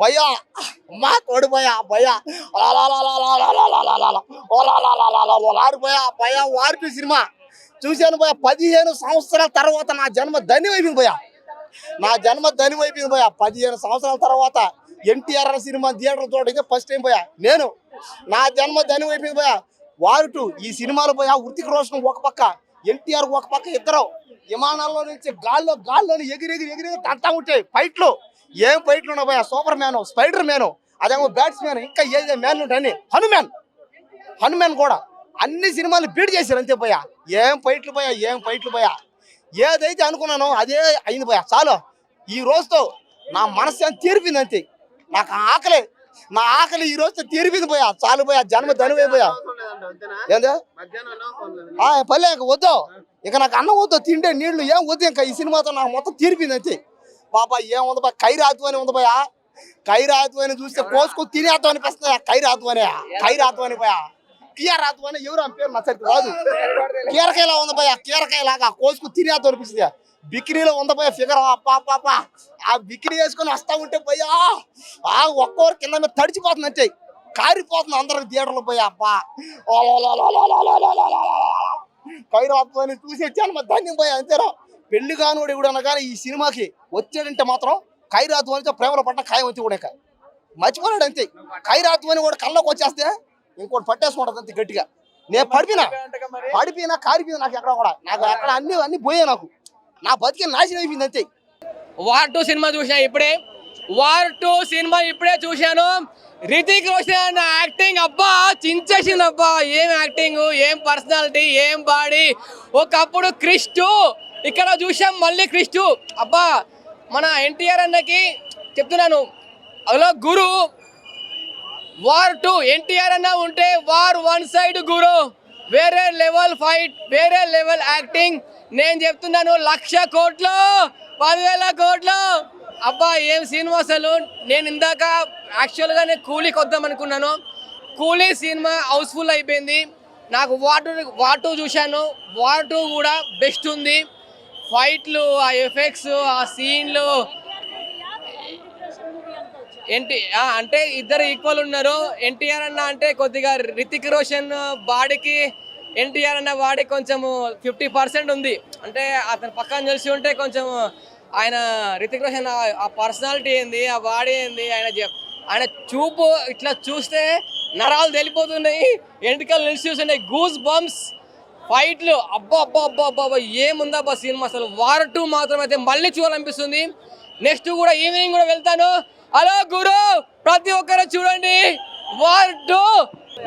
భయా. మా కొడు భయా భయ్యా భయా భయ్యా భయ్యా సినిమా. చూశాను భయ్యా పదిహేను సంవత్సరాల తర్వాత నా జన్మ ధన్యమైపోయింది భయా. నా జన్మ ధన్యమైపోయింది భయా. పదిహేను సంవత్సరాల తర్వాత ఎన్టీఆర్ సినిమా థియేటర్ చూడడం ఫస్ట్ టైం పోయా నేను నా జన్మ ధన్యమైపోయింది పోయా వారు టూ ఈ సినిమాలో పోయా హృతిక్ రోషన్ ఒక పక్క ఎన్టీఆర్ ఒక పక్క ఇద్దరు. విమానాల్లో నుంచి గాల్లో గాల్లో ఎగిరెగిరి ఎగిరెగిరి తట్టా ఉంటాయి. ఫైట్లు ఏం ఫైట్లు ఉన్నాయి సూపర్ మ్యాన్ స్పైడర్ మ్యాన్ అదేమో బ్యాట్స్మెన్ ఇంకా ఏ మ్యాన్ ఉంటాయని హనుమాన్ హనుమాన్ కూడా. అన్ని సినిమాలు బీట్ చేశారు అంతే పోయా ఏం ఫైట్లు పోయా ఏం ఫైట్లు పోయా ఏదైతే అనుకున్నానో అదే అయింది పోయా చాలు. ఈ రోజుతో నా మనసు తీరిపింది అంతే. నాకు ఆకలి. నా ఆకలి ఈ రోజుతో తీరిపింది పోయా చాలు పోయా జన్మ ధనువైపోయా ఏందా? పల్లె ఇంక వద్దు. ఇక నాకు అన్నం వద్దు తిండే నీళ్ళు ఏం వద్దు ఇంకా ఈ సినిమాతో నాకు మొత్తం తీరిపింది అంతే. పాప ఏముంది బా కైరాతు అని ఉంది పోయా కైరాతు అని చూస్తే కోసుకొని తినేద్దాం అనిపిస్తుంది కైరాతు అనే కైరాతు అని పోయా కీరాతు అని ఎవరు అని పేరు నచ్చరికి రాదు కీరకాయలా ఉంది పోయా కీరకాయ లాగా కోసుకొని తినేద్దాం అనిపిస్తుంది బికినీలో ఉంది పోయా ఫిగర్ పాప ఆ బికినీ వేసుకొని వస్తా ఉంటే పోయా ఆ ఒక్కొక్కరు కింద మీద తడిచిపోతుంది అంతే కారిపోతుంది అందరికి థియేటర్లో పోయా అబ్బా అని చూసి వచ్చాను మరి ధన్యం పోయా అంతేరా పెళ్ళి కానివాడు ఎవడన్నా కానీ ఈ సినిమాకి వచ్చాడంటే మాత్రం ఖైరాతు అని ప్రేమలో పడ్డ ఖాయం అంతే కూడా మర్చిపోలేడు మర్చిపోయాడు అంతే. ఖైరాతు అని కూడా కళ్ళకు వచ్చేస్తే ఇంకోటి పట్టేసుకుంటుంది అంతే గట్టిగా. నేను పడిపోయినా. పడిపోయినా కారిపోయినా నాకు ఎక్కడ కూడా. నాకు అక్కడ అన్ని అన్ని పోయాయి నాకు. నా బతికి నాశనం అయిపోయింది అంతే. వార్ టూ సినిమా చూసా ఇప్పుడే. వార్ టూ సినిమా ఇప్పుడే చూశాను. రితిక్ రోషన్ యాక్టింగ్ అబ్బా చించేసింది అబ్బా. ఏం యాక్టింగ్ ఏం పర్సనాలిటీ ఏం బాడీ. ఒకప్పుడు క్రిష్ ఇక్కడ చూసాం మళ్ళీ క్రిస్టు. అబ్బా మన ఎన్టీఆర్ అన్నకి చెప్తున్నాను. అలా గురు. వార్ టూ ఎన్టీఆర్ అన్న ఉంటే వార్ వన్ సైడ్ గురు. వేరే లెవెల్ ఫైట్ వేరే లెవెల్ యాక్టింగ్. నేను చెప్తున్నాను లక్ష కోట్లు పదివేల కోట్లు. అబ్బా ఏం సినిమా అసలు? నేను ఇందాక యాక్చువల్గా నేను కూలీకి వద్దాం అనుకున్నాను. కూలీ సినిమా హౌస్ఫుల్ అయిపోయింది. నాకు వాటర్ వాటు చూశాను. వాటు కూడా బెస్ట్ ఉంది. ఫైట్లు ఆ ఎఫెక్ట్స్ ఆ సీన్లు. ఎన్టీ అంటే ఇద్దరు ఈక్వల్ ఉన్నారు. ఎన్టీఆర్ అన్న అంటే కొద్దిగా రితిక్ రోషన్ బాడీకి ఎన్టీఆర్ అన్న బాడీ కొంచెము ఫిఫ్టీ పర్సెంట్ ఉంది. అంటే అతను పక్కన తెలిసి ఉంటే కొంచెం ఆయన రితిక్ రోషన్ ఆ- పర్సనాలిటీ ఏంది ఆ బాడీ ఏంది ఆయన ఆయన చూపు ఇట్లా చూస్తే నరాలు తెలిపోతున్నాయి. ఎంటికలు నిలిచి చూస్తున్నాయి. గూస్ బంప్స్ ఫైట్లు. అబ్బా అబ్బా అబ్బా అబ్బా అబ్బా ఏముందా అబ్బా సినిమా అసలు? వార్ టూ మాత్రం అయితే మళ్ళీ చూడాలనిపిస్తుంది. నెక్స్ట్ కూడా ఈవినింగ్ కూడా వెళ్తాను. హలో గురు ప్రతి ఒక్కరు చూడండి. War two.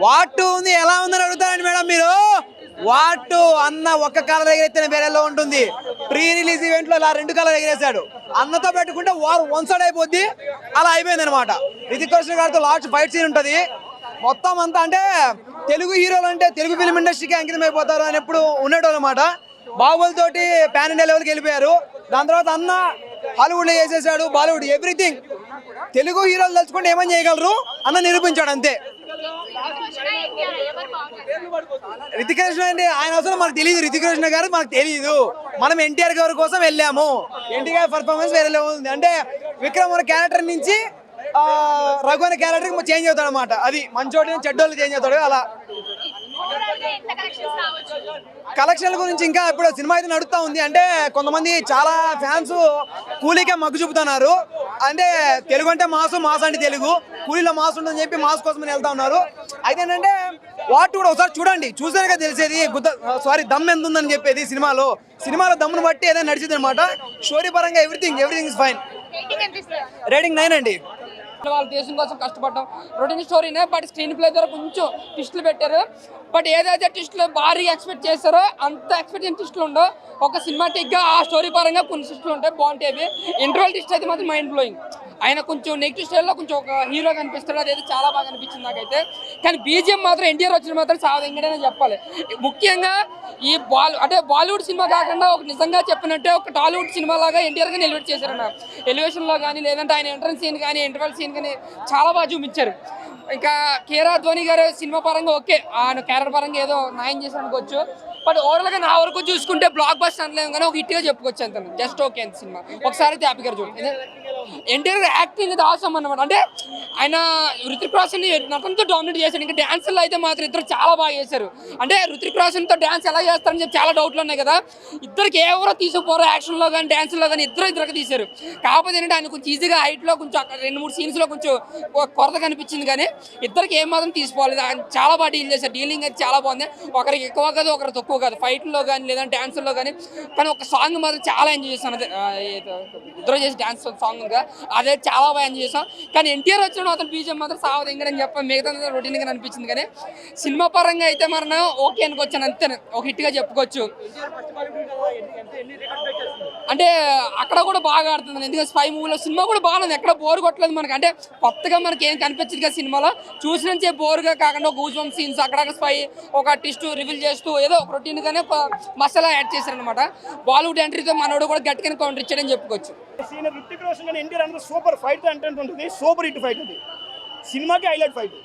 వాటు ఉంది. ఎలా ఉందని అడుగుతారండి మేడం మీరు? వార్ టూ అన్న ఒక్క కలర్ ఎగిరెత్తిన వేరేలో ఉంటుంది. ప్రీ రిలీజ్ ఈవెంట్లో ఇలా రెండు కలర్ ఎగిరేశాడు. అన్నతో పెట్టుకుంటే వారు వన్ సైడ్ అయిపోద్ది. అలా అయిపోయింది అనమాట రితిక్ రోషన్ గారితో లాస్ట్ ఫైట్ సీన్ ఉంటుంది. మొత్తం అంతా అంటే తెలుగు హీరోలు అంటే తెలుగు ఫిల్మ్ ఇండస్ట్రీకి అంకితం అయిపోతారు అని ఎప్పుడు ఉండేటోళ్ళు అనమాట బాహుబలి తోటి ఇండియా లెవెల్కి వెళ్ళిపోయారు. దాని తర్వాత అన్న హాలీవుడ్లో వేసేసాడు చేసేసాడు బాలీవుడ్ ఎవ్రీథింగ్ తెలుగు హీరోలు తలుచుకుంటే ఏమని చేయగలరు? అన్న నిరూపించాడు అంతే. రితిక్ రోషన్ అంటే ఆయన అవసరం మనకు తెలియదు రితిక్ రోషన్ గారు మనకు తెలియదు మనం ఎన్టీఆర్ గారి కోసం వెళ్ళాము. ఎన్టీఆర్ పర్ఫార్మెన్స్ వేరే ఉంది. అంటే విక్రమ్ క్యారెక్టర్ నుంచి రఘు అనే క్యారెక్టర్ చేంజ్ అవుతాడు అనమాట అది నుంచి చెడ్డోళ్ళు చేంజ్ అవుతాడు అలా. కలెక్షన్ల గురించి ఇంకా ఇప్పుడు సినిమా అయితే నడుస్తూ ఉంది. అంటే కొంతమంది చాలా ఫ్యాన్స్ కూలీకే మగ్గు చూపుతున్నారు. అంటే తెలుగు అంటే మాసు మాస్ అంటే తెలుగు. కూలీలో మాస్ ఉంటుందని చెప్పి మాస్ కోసం వెళ్తా ఉన్నారు. అయితే ఏంటంటే వాటి కూడా ఒకసారి చూడండి. చూసారుగా తెలిసేది గుద్ద సారీ దమ్ ఎంత ఉందని చెప్పేది సినిమాలో. సినిమాలో దమ్మును బట్టి ఏదైనా నడిచింది అనమాట స్టోరీ పరంగా everything everything is fine rating nine అండి. వాళ్ళ దేశం కోసం కష్టపడ్డాం. రొటీన్ స్టోరీనే బట్ స్క్రీన్ ప్లే ద్వారా కొంచెం ట్విస్టులు పెట్టారు. బట్ ఏదైతే ట్విస్టులు భారీగా ఎక్స్పెక్ట్ చేస్తారో అంత ఎక్స్పెక్ట్ చేసిన ఉండో ఉండవు. ఒక సినిమాటిక్గా ఆ స్టోరీ పరంగా కొన్ని ట్విస్టులు ఉంటాయి బాగుంటాయి ఇంటర్వల్ ట్విస్ట్ అయితే మాత్రం మైండ్ బ్లోయింగ్ ఆయన కొంచెం నెక్స్ట్ స్టైల్లో కొంచెం ఒక హీరో కనిపిస్తాడు అదైతే చాలా బాగా అనిపించింది నాకైతే. కానీ బీజిఎం మాత్రం ఎన్టీఆర్ వచ్చిన మాత్రం చాలా వెంకటనే చెప్పాలి. ముఖ్యంగా ఈ బాల్ అంటే బాలీవుడ్ సినిమా కాకుండా ఒక నిజంగా చెప్పినట్టే ఒక టాలీవుడ్ సినిమా లాగా ఎన్టీఆర్ గారిని ఎలివేట్ చేశారన్న. ఎలివేషన్లో కానీ లేదంటే ఆయన ఎంట్రన్స్ సీన్ కానీ ఇంటర్వల్ సీన్ కానీ చాలా బాగా చూపించారు. ఇంకా కేరా ధోని గారు సినిమా పరంగా ఓకే ఆయన క్యారెక్టర్ పరంగా ఏదో న్యాయం చేసి అనుకోవచ్చు. బట్ ఓవరాల్గా నా వరకు చూసుకుంటే బ్లాక్ బస్ట్ అనలేము కానీ ఒక హిట్గా చెప్పుకోవచ్చు అంత జస్ట్ ఓకే అంత సినిమా. ఒకసారి అయితే హ్యాపీగా చూడండి ఎన్టీఆర్ యాక్టింగ్ అయితే అవసరం అన్నమాట. అంటే ఆయన రుతిక్ రోషన్ నటనతో డామినేట్ చేశాడు. ఇంకా డాన్సుల్లో అయితే మాత్రం ఇద్దరు చాలా బాగా చేశారు. అంటే రుతిక్ రోషన్తో డ్యాన్స్ ఎలా చేస్తారని చెప్పి చాలా డౌట్లు ఉన్నాయి కదా. ఇద్దరికి ఎవరో తీసుకుపోరు యాక్షన్లో కానీ డ్యాన్స్లో కానీ ఇద్దరు ఇద్దరికి తీశారు. కాకపోతే ఏంటంటే ఆయన కొంచెం ఈజీగా హైట్లో కొంచెం రెండు మూడు సీన్స్లో కొంచెం కొరత కనిపించింది కానీ ఇద్దరికి ఏం మాత్రం తీసుకోలేదు. చాలా బాగా డీల్ చేశారు. డీలింగ్ అయితే చాలా బాగుంది. ఒకరికి ఎక్కువ కాదు ఒకరికి తక్కువ కాదు. ఫైట్లో కానీ లేదంటే డ్యాన్స్లో కానీ కానీ ఒక సాంగ్ మాత్రం చాలా ఎంజాయ్ చేస్తాను ఇద్దరు చేసి డ్యాన్స్ సాంగ్ కదా అదే చాలా బాగా ఎంజాయ్ చేసాం కానీ ఎన్టీఆర్ వచ్చిన అతను బీజం మాత్రం సావదు అని చెప్ప. మిగతా రొటీన్గా అనిపించింది కానీ సినిమా పరంగా అయితే మనం ఓకే అనుకోవచ్చు అంతే ఒక హిట్గా చెప్పుకోవచ్చు. అంటే అక్కడ కూడా బాగా ఆడుతుంది. ఎందుకంటే స్పై మూవీలో సినిమా కూడా బాగుంది ఎక్కడ బోర్ కొట్టలేదు మనకి. అంటే కొత్తగా మనకి ఏం కనిపించదు కదా సినిమాలో. చూసినంచే బోర్గా కాకుండా గూజ్ బంప్ సీన్స్ అక్కడ స్పై ఒక టిస్ట్ రివీల్ చేస్తూ ఏదో ఒక రొటీన్ గానే మసాలా యాడ్ చేశారనమాట బాలీవుడ్ ఎంట్రీతో మనోడు కూడా గట్టిగా కౌంటర్ ఇచ్చాడని చెప్పుకోవచ్చు. సీన్ రితిక్ రోషన్ కానీ ఎన్టీఆర్ అందరూ సూపర్ ఫైట్ అంటే ఉంటుంది సూపర్ హిట్ ఫైట్ ఉంది సినిమాకి హైలైట్ ఫైట్.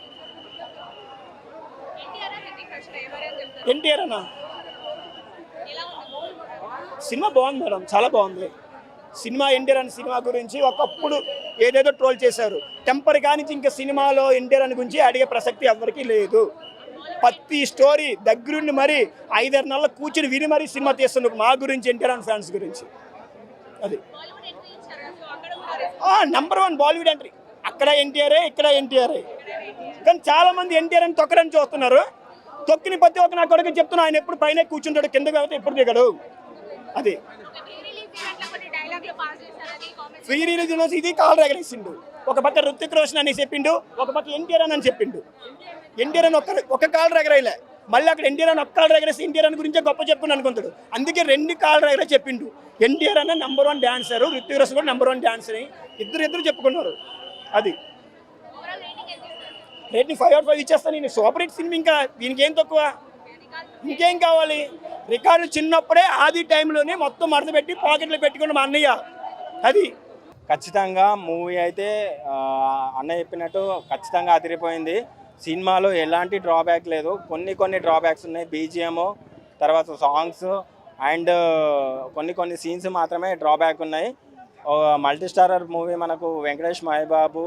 ఎన్టీఆర్ అన్న సినిమా బాగుంది మేడం చాలా బాగుంది. సినిమా ఎన్టీఆర్ అనే సినిమా గురించి ఒకప్పుడు ఏదేదో ట్రోల్ చేశారు. టెంపర్ కానించి ఇంకా సినిమాలో ఎన్టీఆర్ అని గురించి అడిగే ప్రసక్తి ఎవరికీ లేదు. ప్రతి స్టోరీ దగ్గరుండి మరి ఐదారు నెలలు కూర్చుని విని మరీ సినిమా తీస్తున్నారు మా గురించి ఎన్టీఆర్ అని ఫ్యాన్స్ గురించి. అది. నంబర్ వన్ బాలీవుడ్ ఎంట్రీ అక్కడ ఎన్టీఆర్ ఇక్కడ ఎన్టీఆర్. కానీ చాలా మంది ఎన్టీఆర్ అని తొక్కరని చూస్తున్నారు. తొక్కిన ప్రతి ఒక్క నా కొడుకు చెప్తున్నా ఆయన ఎప్పుడు పైన కూర్చుంటాడు కింద కాబట్టి ఎప్పుడు దిగడు. అది. ఫ్రీ రిలీజ్ ఇది కాల్ రగలేసిండు. ఒక పక్క రుతిక్ రోషన్ అని చెప్పిండు ఒక పక్క ఎన్టీఆర్ అని చెప్పిండు. ఎన్టీఆర్ అని ఒక్క ఒక కాల్ రగరైలే మళ్ళీ అక్కడ ఎన్టీఆర్ అని ఒక్కళ్ళు కాల్ ఎన్టీఆర్ అని గురించే గొప్ప చెప్పుకుని అనుకుంటాడు. అందుకే రెండు కాళ్ళు రగరే చెప్పిండు. ఎన్టీఆర్ అన్న number one dancer Hrithik Roshan కూడా నెంబర్ వన్ డాన్సర్ అని ఇద్దరు ఇద్దరు చెప్పుకున్నారు. అది. రేటింగ్ ఫైవ్ అవుట్ ఫైవ్ ఇచ్చేస్తాను నేను. సూపర్ హిట్ సినిమా ఇంకా దీనికి ఏం తక్కువ? ఇంకేం కావాలి? రికార్డు చిన్నప్పుడే ఆది టైంలోనే మొత్తం మడత పెట్టి పాకెట్లో పెట్టుకున్న మా అన్నయ్య. అది. ఖచ్చితంగా మూవీ అయితే అన్నయ్య అన్న చెప్పినట్టు ఖచ్చితంగా అదిరిపోయింది. సినిమాలో ఎలాంటి డ్రాబ్యాక్ లేదు. కొన్ని కొన్ని డ్రాబ్యాక్స్ ఉన్నాయి. బీజిఎం తర్వాత సాంగ్స్ అండ్ uh, కొన్ని కొన్ని సీన్స్ మాత్రమే డ్రాబ్యాక్ ఉన్నాయి. మల్టీ స్టారర్ మూవీ మనకు వెంకటేష్ మహిబాబు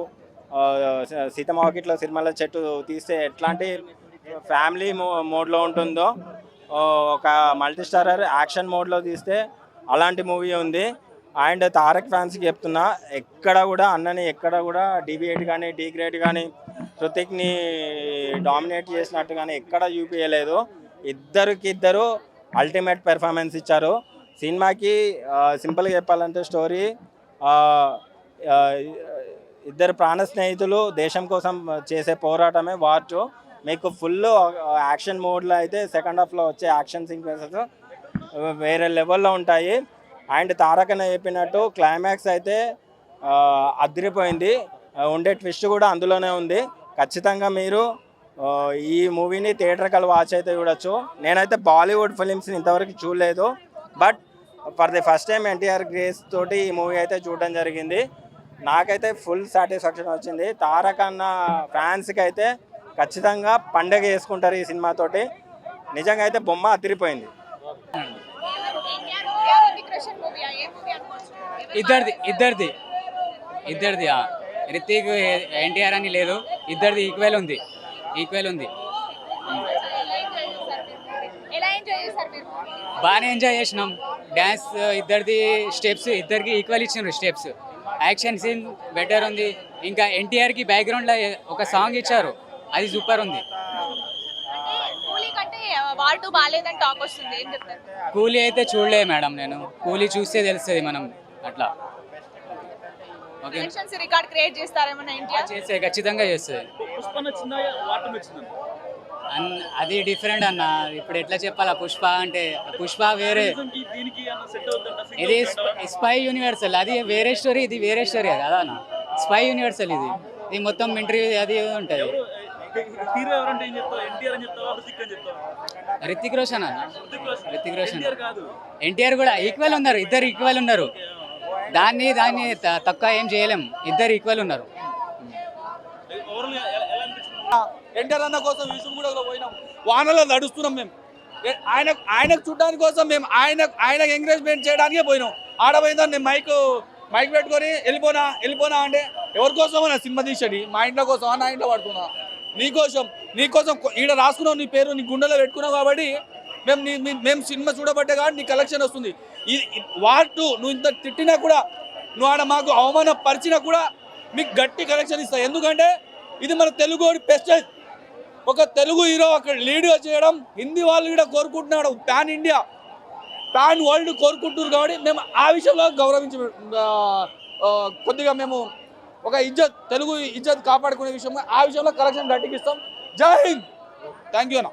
సీతమాకిట్లో సినిమాల చెట్టు తీస్తే ఎట్లాంటి ఫ్యామిలీ మో మోడ్లో ఉంటుందో ఒక మల్టీ స్టారర్ యాక్షన్ మోడ్లో తీస్తే అలాంటి మూవీ ఉంది. అండ్ తారక్ ఫ్యాన్స్కి చెప్తున్నా ఎక్కడ కూడా అన్నని ఎక్కడ కూడా డిబిఎట్ కానీ డి గ్రేడ్ కానీ హృతిక్ని డామినేట్ చేసినట్టు కానీ ఎక్కడ చూపించలేదు ఇద్దరికి ఇద్దరు అల్టిమేట్ పెర్ఫార్మెన్స్ ఇచ్చారు. సినిమాకి సింపుల్గా చెప్పాలంటే స్టోరీ ఇద్దరు ప్రాణ స్నేహితులు దేశం కోసం చేసే పోరాటమే వార్ టూ మీకు ఫుల్ యాక్షన్ మోడ్లో అయితే సెకండ్ హాఫ్లో వచ్చే యాక్షన్ సీక్వెన్సెస్ వేరే లెవెల్లో ఉంటాయి. అండ్ తారకన చెప్పినట్టు క్లైమాక్స్ అయితే అదిరిపోయింది. ఉండే ట్విస్ట్ కూడా అందులోనే ఉంది. ఖచ్చితంగా మీరు ఈ మూవీని థియేటర్ కల్ వాచ్ అయితే చూడొచ్చు. నేనైతే బాలీవుడ్ ఫిలిమ్స్ని ఇంతవరకు చూడలేదు. But for the first time NTR grace తోటి ఈ మూవీ అయితే చూడడం జరిగింది. నాకైతే ఫుల్ సాటిస్ఫాక్షన్ వచ్చింది. తారక్ అన్న ఫ్యాన్స్కి అయితే ఖచ్చితంగా పండగ చేసుకుంటారు ఈ సినిమాతోటి నిజంగా అయితే బొమ్మ అదిరిపోయింది. ఇద్దరిది ఇద్దరిది. ఇద్దరిది రితిక్ ఎన్టీఆర్ అని లేదు. ఇద్దరిది ఈక్వల్ ఉంది. ఈక్వల్ ఉంది. బాగానే ఎంజాయ్ చేసినాం. డ్యాన్స్ ఇద్దరిది స్టెప్స్ ఇద్దరికి ఈక్వల్ ఇచ్చినారు స్టెప్స్. యాక్షన్ సీన్ బెటర్ ఉంది. ఇంకా ఎన్టీఆర్కి బ్యాక్గ్రౌండ్లో ఒక సాంగ్ ఇచ్చారు. అది సూపర్ ఉంది. కూలీ అయితే చూడలే మేడం నేను. కూలీ చూస్తే తెలుస్తుంది మనం అట్లా. ఎలక్షన్స్ రికార్డ్ క్రియేట్ చేస్తారేమన్నా ఇండియా చేస్తే ఖచ్చితంగా చేస్తుంది అన్ అది డిఫరెంట్ అన్న. ఇప్పుడు ఎట్లా చెప్పాలా పుష్ప అంటే పుష్ప వేరే. ఇది స్పై యూనివర్సల్ అది వేరే స్టోరీ ఇది వేరే స్టోరీ అది అదా అన్న స్పై యూనివర్సల్ ఇది. ఇది మొత్తం మింటరీ అది ఉంటుంది. హీరో ఎవరంటే ఏం చెప్తావు? ఎన్టీఆర్ అని చెప్తావా? హృతిక్ అని చెప్తావా? రితిక్ రోషన్ అన్న. రితిక్ రోషన్. ఎన్టీఆర్ కూడా ఈక్వల్ ఉన్నారు ఇద్దరు ఈక్వల్ ఉన్నారు. దాన్ని దాన్ని తక్కువ ఏం చేయలేం. ఇద్దరు ఈక్వల్ ఉన్నారు. ఎన్టీఆర్ అన్న కోసం పోయినాం. వానలో నడుస్తున్నాం మేము. ఆయన ఆయనకు చూడడానికి కోసం మేము ఆయన ఆయనకు ఎంకరేజ్మెంట్ చేయడానికే పోయినాం. ఆడ పోయిందని నేను మైక్ మైక్ పెట్టుకొని వెళ్ళిపోనా వెళ్ళిపోనా అంటే ఎవరి కోసం నా సినిమా తీసేది? మా ఇంట్లో కోసం నా ఇంట్లో పడుతున్నా నీకోసం నీకోసం ఈడ రాసుకున్నావు నీ పేరు నీ గుండెలో పెట్టుకున్నావు కాబట్టి మేము మేము సినిమా చూడబట్టే కాబట్టి నీ కలెక్షన్ వస్తుంది. ఈ వార్ నువ్వు ఇంత తిట్టినా కూడా నువ్వు ఆడ మాకు అవమానపరిచినా కూడా మీకు గట్టి కలెక్షన్ ఇస్తా. ఎందుకంటే ఇది మన తెలుగు పెస్టైజ్ ఒక తెలుగు హీరో అక్కడ లీడ్గా చేయడం హిందీ వాళ్ళు కూడా కోరుకుంటున్నాడు. ప్యాన్ ఇండియా ప్యాన్ వరల్డ్ కోరుకుంటున్నారు కాబట్టి మేము ఆ విషయంలో గౌరవించి కొద్దిగా మేము ఒక ఇజ్జత్ తెలుగు ఇజ్జత్ కాపాడుకునే విషయంలో ఆ విషయంలో కలెక్షన్ గట్టికి ఇస్తాం జై హింద్! థ్యాంక్ యూ అన్న.